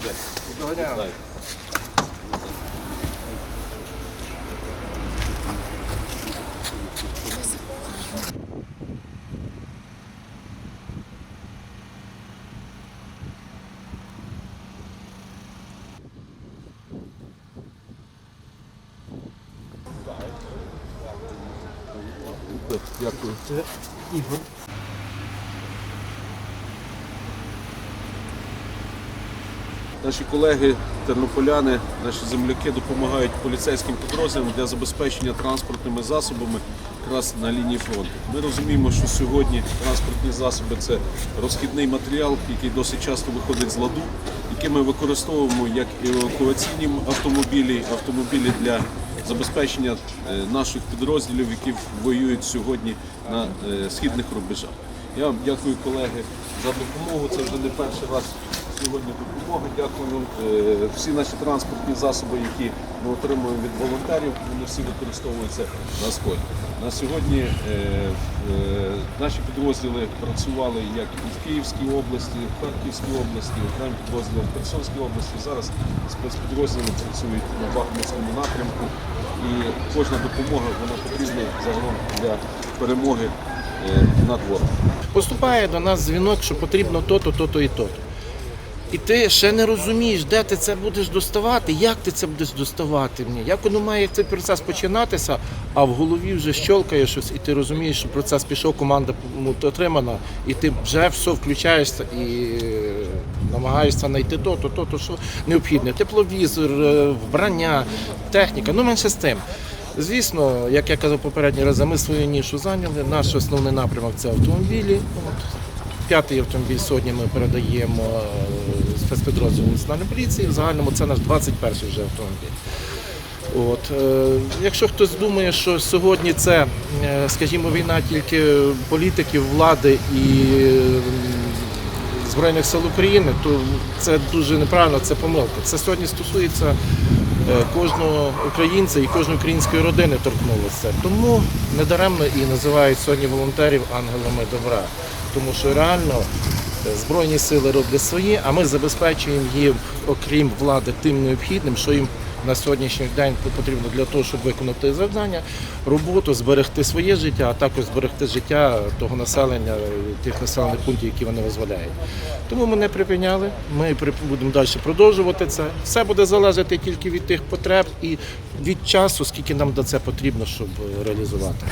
Доброго дня. Дякую. Ігор. Наші колеги, тернополяни, наші земляки допомагають поліцейським підрозділам для забезпечення транспортними засобами якраз на лінії фронту. Ми розуміємо, що сьогодні транспортні засоби це розхідний матеріал, який досить часто виходить з ладу, який ми використовуємо як евакуаційні автомобілі, автомобілі для забезпечення е, наших підрозділів, які воюють сьогодні на е, східних рубежах. Я вам дякую, колеги, за допомогу. Це вже не перший раз сьогодні допомога. Дякую. Е, Всі наші транспортні засоби, які ми отримуємо від волонтерів, вони всі використовуються на сході. На сьогодні е, е, наші підрозділи працювали як і в Київській області, в Харківській області, окремі підрозділи в Херсонській області. Зараз спецпідрозділи працюють на Бахмутському напрямку. І кожна допомога вона потрібна загалом для перемоги е, над ворогом. Поступає до нас дзвінок, що потрібно то-то, то-то і то-то. І ти ще не розумієш, де ти це будеш доставати, як ти це будеш доставати мені, як воно має цей процес починатися, а в голові вже щолкає щось, і ти розумієш, що процес пішов, команда отримана, і ти вже все включаєшся і е, намагаєшся знайти то, то, то, то, що необхідне. Тепловізор, е, вбрання, техніка, ну менше з тим. Звісно, як я казав попередні рази, ми свою нішу зайняли. Наш основний напрямок це автомобілі. П'ятий автомобіль сьогодні ми передаємо е, спецпідрозділу національної поліції. В загальному це наш 21-й вже автомобіль. От, е, якщо хтось думає, що сьогодні це, е, скажімо, війна тільки політиків, влади і Збройних сил України, то це дуже неправильно, це помилка. Це сьогодні стосується е, кожного українця і кожної української родини торкнулося. Тому недаремно і називають сьогодні волонтерів ангелами добра. Тому що реально е, Збройні сили роблять свої, а ми забезпечуємо їм, окрім влади, тим необхідним, що їм на сьогоднішній день потрібно для того, щоб виконати завдання, роботу, зберегти своє життя, а також зберегти життя того населення, тих населених пунктів, які вони дозволяють. Тому ми не припиняли. Ми будемо далі продовжувати це. Все буде залежати тільки від тих потреб і від часу, скільки нам до це потрібно, щоб е, реалізувати.